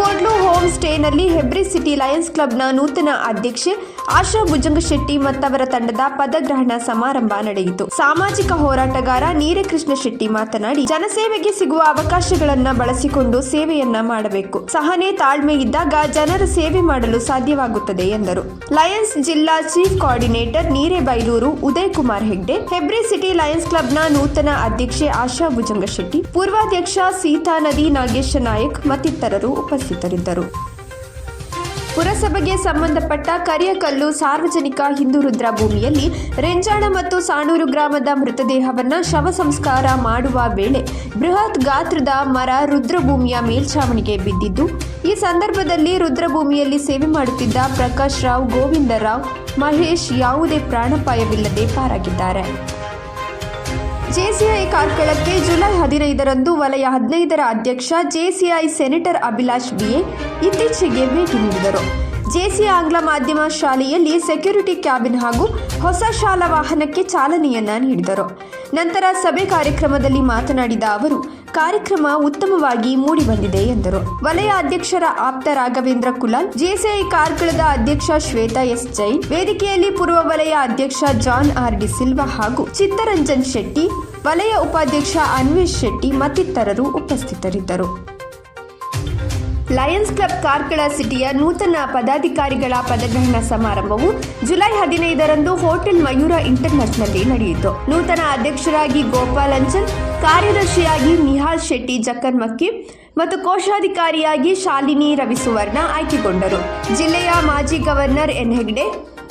కోట్లు ಹೋಮ್ ಸ್ಟೇನಲ್ಲಿ Hebri city Lions ಕ್ಲಬ್ನ ನೂತನ ಅಧ್ಯಕ್ಷೆ ಆಶಾ ಭುಜಂಗಶೆಟ್ಟಿ ಮತ್ತವರ ತಂಡದ ಪದಗ್ರಹಣ ಸಮಾರಂಭ ನಡೆಯಿತು. ಸಾಮಾಜಿಕ ಹೋರಾಟಗಾರ ನೀರಕೃಷ್ಣ ಶೆಟ್ಟಿ ಮಾತನಾಡಿ, ಜನಸೇವೆಗೆ ಸಿಗುವ ಅವಕಾಶಗಳನ್ನ ಬಳಸಿಕೊಂಡು ಸೇವೆಯನ್ನ ಮಾಡಬೇಕು. ಸಹನೆ ತಾಳ್ಮೆ ಇದ್ದಾಗ ಜನರ ಸೇವೆ ಮಾಡಲು ಸಾಧ್ಯವಾಗುತ್ತದೆ ಎಂದರು. ಲಯನ್ಸ್ ಜಿಲ್ಲಾ chief coordinator Nirebailur Uday Kumar Hegde, Hebri city Lions ಕ್ಲಬ್ನ ನೂತನ ಅಧ್ಯಕ್ಷೆ ಆಶಾ ಭುಜಂಗಶೆಟ್ಟಿ, ಪೂರ್ವಾಧ್ಯಕ್ಷ ಸೀತಾ ನದಿ ನಾಗೇಶ ನಾಯಕ್ ಮತ್ತಿತರರು ಉಪಸ್ಥಿತರಿದ್ದರು. ಪುರಸಭೆಗೆ ಸಂಬಂಧಪಟ್ಟ ಕರಿಯಕಲ್ಲು ಸಾರ್ವಜನಿಕ ಹಿಂದೂ ರುದ್ರಭೂಮಿಯಲ್ಲಿ ರೆಂಜಾಣ ಮತ್ತು ಸಾಣೂರು ಗ್ರಾಮದ ಮೃತದೇಹವನ್ನು ಶವ ಸಂಸ್ಕಾರ ಮಾಡುವ ವೇಳೆ ಬೃಹತ್ ಗಾತ್ರದ ಮರ ರುದ್ರಭೂಮಿಯ ಮೇಲ್ಛಾವಣಿಗೆ ಬಿದ್ದಿದ್ದು, ಈ ಸಂದರ್ಭದಲ್ಲಿ ರುದ್ರಭೂಮಿಯಲ್ಲಿ ಸೇವೆ ಮಾಡುತ್ತಿದ್ದ ಪ್ರಕಾಶ್ ರಾವ್ ಗೋವಿಂದರಾವ್ ಮಹೇಶ್ ಯಾವುದೇ ಪ್ರಾಣಪಾಯವಿಲ್ಲದೆ ಪಾರಾಗಿದ್ದಾರೆ. ಜೆಸಿಐ ಕಾರ್ಕಳಕ್ಕೆ ಜುಲೈ ಹದಿನೈದರಂದು ವಲಯ ಹದಿನೈದರ ಅಧ್ಯಕ್ಷ ಜೆಸಿಐ ಸೆನೆಟರ್ ಅಭಿಲಾಷ್ ಬಿಎ ಇತ್ತೀಚೆಗೆ ಭೇಟಿ ನೀಡಿದರು. ಜೆಸಿ ಆಂಗ್ಲ ಮಾಧ್ಯಮ ಶಾಲೆಯಲ್ಲಿ ಸೆಕ್ಯೂರಿಟಿ ಕ್ಯಾಬಿನ್ ಹಾಗೂ ಹೊಸ ಶಾಲಾ ವಾಹನಕ್ಕೆ ಚಾಲನೆಯನ್ನ ನೀಡಿದರು. ನಂತರ ಸಭೆ ಕಾರ್ಯಕ್ರಮದಲ್ಲಿ ಮಾತನಾಡಿದ ಅವರು, ಕಾರ್ಯಕ್ರಮ ಉತ್ತಮವಾಗಿ ಮೂಡಿಬಂದಿದೆ ಎಂದರು. ವಲಯ ಅಧ್ಯಕ್ಷರ ಆಪ್ತ ರಾಘವೇಂದ್ರ ಕುಲಾಲ್, ಜೆಸಿಐ ಕಾರ್ಕಳದ ಅಧ್ಯಕ್ಷ ಶ್ವೇತಾ ಎಸ್ ಜೈನ್, ವೇದಿಕೆಯಲ್ಲಿ ಪೂರ್ವ ವಲಯ ಅಧ್ಯಕ್ಷ ಜಾನ್ ಆರ್ ಡಿ ಸಿಲ್ವಾ ಹಾಗೂ ಚಿತ್ತರಂಜನ್ ಶೆಟ್ಟಿ, ವಲಯ ಉಪಾಧ್ಯಕ್ಷ ಅನ್ವೇಶ್ ಶೆಟ್ಟಿ ಮತ್ತಿತರರು ಉಪಸ್ಥಿತರಿದ್ದರು. ಲಯನ್ಸ್ ಕ್ಲಬ್ ಕಾರ್ಕಳ ಸಿಟಿಯ ನೂತನ ಪದಾಧಿಕಾರಿಗಳ ಪದಗ್ರಹಣ ಸಮಾರಂಭವು ಜುಲೈ ಹದಿನೈದರಂದು ಹೋಟೆಲ್ ಮಯೂರ ಇಂಟರ್ನ್ಯಾಷನಲ್ಲಿ ನಡೆಯಿತು. ನೂತನ ಅಧ್ಯಕ್ಷರಾಗಿ ಗೋಪಾಲ್ ಅಂಚನ್, ಕಾರ್ಯದರ್ಶಿಯಾಗಿ ನಿಹಾಲ್ ಶೆಟ್ಟಿ ಜಕ್ಕನ್ಮಕ್ಕಿ ಮತ್ತು ಕೋಶಾಧಿಕಾರಿಯಾಗಿ ಶಾಲಿನಿ ರವಿಸುವರ್ಣ ಆಯ್ಕೆಗೊಂಡರು. ಜಿಲ್ಲೆಯ ಮಾಜಿ ಗವರ್ನರ್ ಎನ್ ಹೆಗ್ಡೆ,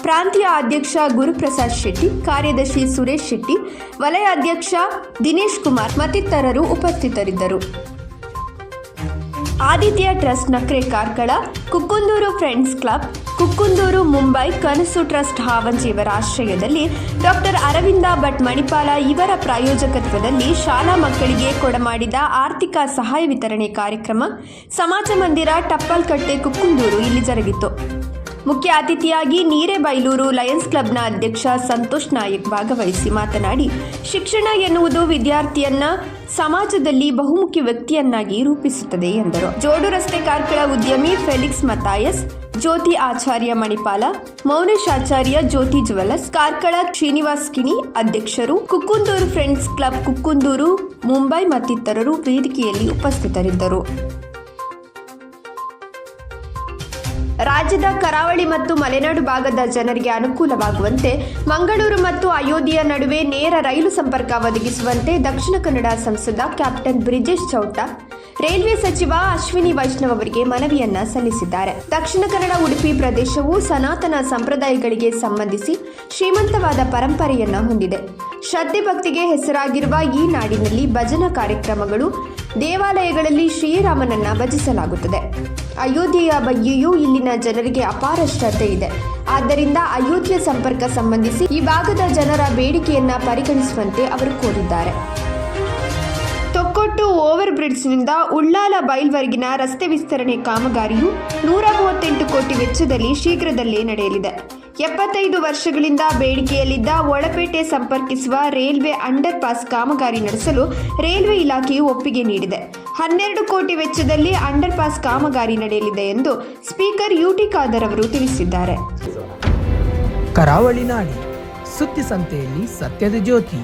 ಪ್ರಾಂತೀಯ ಅಧ್ಯಕ್ಷ ಗುರುಪ್ರಸಾದ್ ಶೆಟ್ಟಿ, ಕಾರ್ಯದರ್ಶಿ ಸುರೇಶ್ ಶೆಟ್ಟಿ ವಲಯ ಅಧ್ಯಕ್ಷ ದಿನೇಶ್ ಕುಮಾರ್ ಮತ್ತಿತರರು ಉಪಸ್ಥಿತರಿದ್ದರು. Aditya trust Nakre Karkala, Kukkundur friends club, Kukkundur Mumbai Kanasu trust Havanji ಆಶ್ರಯದಲ್ಲಿ ಡಾಕ್ಟರ್ ಅರವಿಂದ ಭಟ್ ಮಣಿಪಾಲ ಇವರ ಪ್ರಾಯೋಜಕತ್ವದಲ್ಲಿ ಶಾಲಾ ಮಕ್ಕಳಿಗೆ ಕೊಡಮಾಡಿದ ಆರ್ಥಿಕ ಸಹಾಯ ವಿತರಣೆ ಕಾರ್ಯಕ್ರಮ, ಸಮಾಜ ಮಂದಿರ, ಟಪ್ಪಲ್ಕಟ್ಟೆ, ಕುಕ್ಕುಂದೂರು ಇಲ್ಲಿ ಜರುಗಿತು. ಮುಖ್ಯ ಅತಿಥಿಯಾಗಿ ನೀರೇಬೈಲೂರು ಲಯನ್ಸ್ ಕ್ಲಬ್ನ ಅಧ್ಯಕ್ಷ ಸಂತೋಷ್ ನಾಯಕ್ ಭಾಗವಹಿಸಿ ಮಾತನಾಡಿ, ಶಿಕ್ಷಣ ಎನ್ನುವುದು ವಿದ್ಯಾರ್ಥಿಯನ್ನ ಸಮಾಜದಲ್ಲಿ ಬಹುಮುಖಿ ವ್ಯಕ್ತಿಯನ್ನಾಗಿ ರೂಪಿಸುತ್ತದೆ ಎಂದರು. ಜೋಡು ರಸ್ತೆ ಕಾರ್ಕಳ ಉದ್ಯಮಿ ಫೆಲಿಕ್ಸ್ ಮತಾಯಸ್, ಜ್ಯೋತಿ ಆಚಾರ್ಯ ಮಣಿಪಾಲ ಮೌನೇಶ್ ಆಚಾರ್ಯ ಜ್ಯೋತಿ ಜುವೆಲರ್ಸ್ ಕಾರ್ಕಳ ಶ್ರೀನಿವಾಸ್ ಕಿಣಿ ಅಧ್ಯಕ್ಷರು, ಕುಕ್ಕುಂದೂರು ಫ್ರೆಂಡ್ಸ್ ಕ್ಲಬ್ ಕುಕ್ಕುಂದೂರು, ಮುಂಬೈ ಮತ್ತಿತರರು ವೇದಿಕೆಯಲ್ಲಿ ಉಪಸ್ಥಿತರಿದ್ದರು. ರಾಜ್ಯದ ಕರಾವಳಿ ಮತ್ತು ಮಲೆನಾಡು ಭಾಗದ ಜನರಿಗೆ ಅನುಕೂಲವಾಗುವಂತೆ ಮಂಗಳೂರು ಮತ್ತು ಅಯೋಧ್ಯೆಯ ನಡುವೆ ನೇರ ರೈಲು ಸಂಪರ್ಕ ಒದಗಿಸುವಂತೆ ದಕ್ಷಿಣ ಕನ್ನಡ ಸಂಸದ ಕ್ಯಾಪ್ಟನ್ ಬ್ರಿಜೇಶ್ ಚೌಟ, ರೈಲ್ವೆ ಸಚಿವ ಅಶ್ವಿನಿ ವೈಷ್ಣವ್ ಅವರಿಗೆ ಮನವಿಯನ್ನ ಸಲ್ಲಿಸಿದ್ದಾರೆ. ದಕ್ಷಿಣ ಕನ್ನಡ ಉಡುಪಿ ಪ್ರದೇಶವು ಸನಾತನ ಸಂಪ್ರದಾಯಗಳಿಗೆ ಸಂಬಂಧಿಸಿ ಶ್ರೀಮಂತವಾದ ಪರಂಪರೆಯನ್ನ ಹೊಂದಿದೆ. ಶ್ರದ್ಧೆ ಭಕ್ತಿಗೆ ಹೆಸರಾಗಿರುವ ಈ ನಾಡಿನಲ್ಲಿ ಭಜನಾ ಕಾರ್ಯಕ್ರಮಗಳು ದೇವಾಲಯಗಳಲ್ಲಿ ಶ್ರೀರಾಮನನ್ನ ಭಜಿಸಲಾಗುತ್ತದೆ. ಅಯೋಧ್ಯೆಯ ಬಗ್ಗೆಯೂ ಇಲ್ಲಿನ ಜನರಿಗೆ ಅಪಾರ ಶ್ರದ್ಧೆ ಇದೆ. ಆದ್ದರಿಂದ ಅಯೋಧ್ಯೆ ಸಂಪರ್ಕ ಸಂಬಂಧಿಸಿ ಈ ಭಾಗದ ಜನರ ಬೇಡಿಕೆಯನ್ನ ಪರಿಗಣಿಸುವಂತೆ ಅವರು ಕೋರಿದ್ದಾರೆ. ತೊಕ್ಕೊಟ್ಟು ಓವರ್ ಬ್ರಿಡ್ಜ್ನಿಂದ ಉಳ್ಳಾಲ ಬೈಲ್ವರೆಗಿನ ರಸ್ತೆ ವಿಸ್ತರಣೆ ಕಾಮಗಾರಿಯು ನೂರ ಮೂವತ್ತೆಂಟು ಕೋಟಿ ವೆಚ್ಚದಲ್ಲಿ ಶೀಘ್ರದಲ್ಲೇ ನಡೆಯಲಿದೆ. ಎಪ್ಪತ್ತೈದು ವರ್ಷಗಳಿಂದ ಬೇಡಿಕೆಯಲ್ಲಿದ್ದ ಒಳಪೇಟೆ ಸಂಪರ್ಕಿಸುವ ರೈಲ್ವೆ ಅಂಡರ್ ಪಾಸ್ ಕಾಮಗಾರಿ ನಡೆಸಲು ರೈಲ್ವೆ ಇಲಾಖೆಯು ಒಪ್ಪಿಗೆ ನೀಡಿದೆ. ಹನ್ನೆರಡು ಕೋಟಿ ವೆಚ್ಚದಲ್ಲಿ ಅಂಡರ್ ಪಾಸ್ ಕಾಮಗಾರಿ ನಡೆಯಲಿದೆ ಎಂದು ಸ್ಪೀಕರ್ ಯುಟಿ ಖಾದರ್ ಅವರು ತಿಳಿಸಿದ್ದಾರೆ. ಕರಾವಳಿ ನಾಡಿ, ಸುದ್ದಿ ಸಂತೆಯಲ್ಲಿ ಸತ್ಯದ ಜ್ಯೋತಿ.